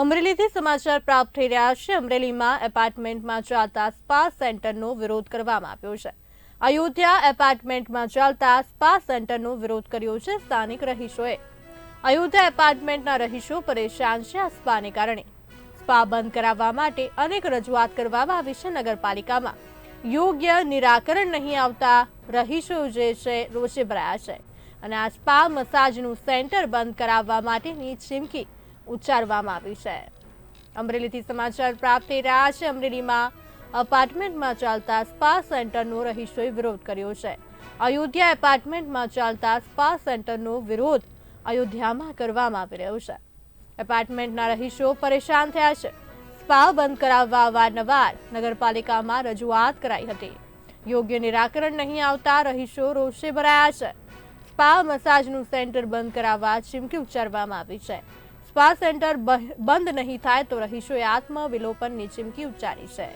અમરેલીથી સમાચાર પ્રાપ્ત થઈ રહ્યા છે. અમરેલીમાં એપાર્ટમેન્ટમાં ચાલતા સ્પા સેન્ટરનો વિરોધ કરવામાં આવ્યો છે. અયોધ્યા એપાર્ટમેન્ટમાં ચાલતા સ્પા સેન્ટરનો વિરોધ કર્યો છે સ્થાનિક રહીશોએ. અયોધ્યા એપાર્ટમેન્ટના રહીશો પરેશાન છે આ સ્પાને કારણે. સ્પા બંધ કરાવવા માટે અનેક રજૂઆત કરવામાં આવી છે નગરપાલિકામાં. યોગ્ય નિરાકરણ નહીં આવતા રહીશો જે છે રોષે ભરાયા છે. અને આ સ્પા મસાજનું સેન્ટર બંધ કરાવવા માટેની ચીમકી ઉચ્ચારવામાં આવી છે. અમરેલીથી સમાચાર પ્રાપ્ત થઈ રહ્યા છે. અમરેલીમાં અપાર્ટમેન્ટમાં ચાલતા સ્પા સેન્ટરનો રહીશોએ વિરોધ કર્યો છે. અયોધ્યા એપાર્ટમેન્ટમાં ચાલતા સ્પા સેન્ટરનો વિરોધ અયોધ્યામાં કરવામાં આવી રહ્યો છે. એપાર્ટમેન્ટના રહીશો પરેશાન થયા છે. સ્પા બંધ કરાવવા અવારનવાર નગરપાલિકામાં રજૂઆત કરાઈ હતી. યોગ્ય નિરાકરણ નહીં આવતા રહીશો રોષે ભરાયા છે. સ્પા મસાજનું સેન્ટર બંધ કરાવવા ચીમકી ઉચ્ચારવામાં આવી છે. સ્પા સેન્ટર બંધ નહીં થાય તો રહીશોએ આત્મવિલોપનની ચીમકી ઉચ્ચારી છે.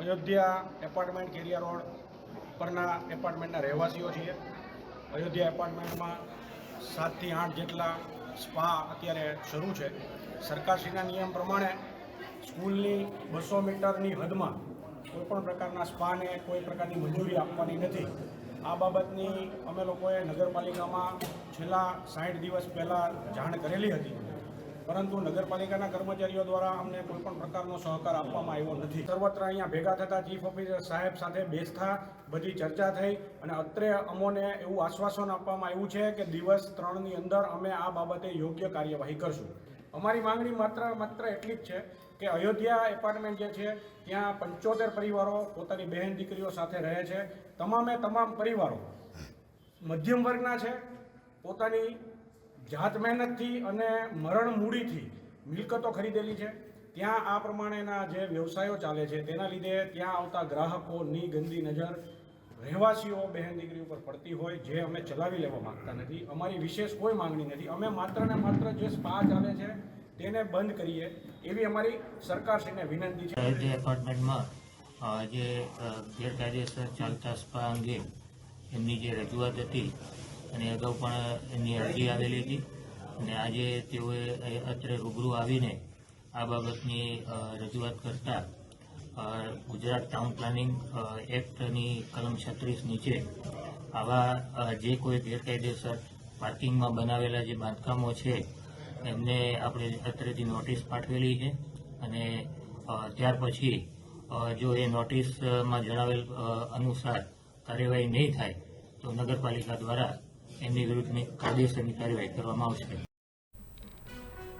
અયોધ્યા એપાર્ટમેન્ટ કેરિયા રોડ પરના એપાર્ટમેન્ટના રહેવાસીઓ છીએ. અયોધ્યા એપાર્ટમેન્ટમાં સાતથી આઠ જેટલા સ્પા અત્યારે શરૂ છે. સરકારશ્રીના નિયમ પ્રમાણે સ્કૂલની બસો મીટરની હદમાં કોઈપણ પ્રકારના સ્પાને કોઈ પ્રકારની મંજૂરી આપવાની નથી. આ બાબતની અમે લોકોએ નગરપાલિકામાં છેલ્લા સાઠ દિવસ પહેલાં જાણ કરેલી હતી. પરંતુ નગરપાલિકાના કર્મચારીઓ દ્વારા અમને કોઈપણ પ્રકારનો સહકાર આપવામાં આવ્યો નથી. સર્વત્ર અહીંયા ભેગા થતા ચીફ ઓફિસર સાહેબ સાથે બેસતા બધી ચર્ચા થઈ અને અત્રે અમોને એવું આશ્વાસન આપવામાં આવ્યું છે કે દિવસ ત્રણની અંદર અમે આ બાબતે યોગ્ય કાર્યવાહી કરશું. અમારી માંગણી માત્ર માત્ર એટલી જ છે કે અયોધ્યા એપાર્ટમેન્ટ જે છે, ત્યાં પંચોતેર પરિવારો પોતાની બહેન દીકરીઓ સાથે રહે છે. તમામે તમામ પરિવારો મધ્યમ વર્ગના છે, પોતાની જાત મહેનતથી અને મરણ મૂડીથી મિલકતો ખરીદેલી છે. ત્યાં આ પ્રમાણેના જે વ્યવસાયો ચાલે છે, તેના લીધે ત્યાં આવતા ગ્રાહકોની ગંદી નજર રહેવાસીઓ બહેન દીકરી ઉપર પડતી હોય, જે અમે ચલાવી લેવા માંગતા નથી. અમારી વિશેષ કોઈ માંગણી નથી. અમે માત્ર ને માત્ર જે સ્પા ચાલે છે તેને બંધ કરીએ એવી અમારી સરકારશ્રીને વિનંતી છે. અયોધ્યા એપાર્ટમેન્ટમાં જે ગેરકાયદેસર ચાલતા સ્પા અંગે એમની જે રજૂઆત હતી અને અગાઉ પણ એમની અરજી આવેલી હતી અને આજે તેઓએ અત્રે રૂબરૂ આવીને આ બાબતની રજૂઆત કરતા ગુજરાત ટાઉન પ્લાનિંગ એક્ટની કલમ છત્રીસ નીચે આવા જે કોઈ ગેરકાયદેસર પાર્કિંગમાં બનાવેલા જે બાંધકામો છે એમને આપણે અત્રેથી નોટિસ પાઠવેલી છે અને ત્યાર પછી જો એ નોટિસમાં જણાવેલ અનુસાર કાર્યવાહી નહીં થાય, તો નગરપાલિકા દ્વારા એમની વિરુદ્ધની કાયદેસરની કાર્યવાહી કરવામાં આવશે.